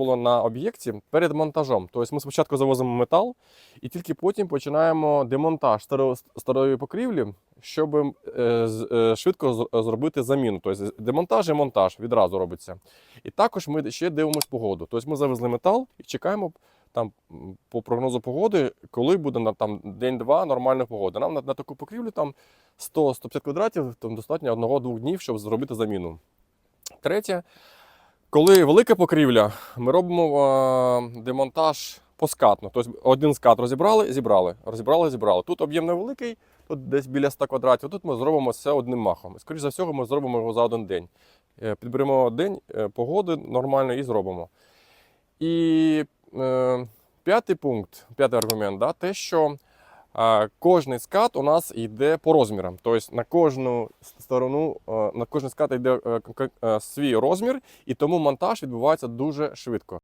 було на об'єкті перед монтажом. Тобто ми спочатку завозимо метал і тільки потім починаємо демонтаж старої, покрівлі, щоб е, е, швидко зробити заміну. Тобто демонтаж і монтаж відразу робиться. І також ми ще дивимося погоду. Тобто ми завезли метал і чекаємо там по прогнозу погоди, коли буде на там день-два нормальна погода. Нам на, на таку покрівлю там 100-150 квадратів, там достатньо одного-двох днів, щоб зробити заміну. Третє, коли велика покрівля, ми робимо е, демонтаж поскатно. Тобто один скат розібрали, зібрали, розібрали, зібрали. Тут об'єм невеликий, тут десь біля 100 квадратів. Тут ми зробимо все одним махом. Скоріше за всього, ми зробимо його за один день. Е, Підберемо день е, погоди нормально і зробимо. І е, п'ятий пункт, п'ятий аргумент, да, те, що кожний скат у нас йде по розмірам. Тобто на кожну сторону, на кожний скат йде е, е, свій розмір, і тому монтаж відбувається дуже швидко.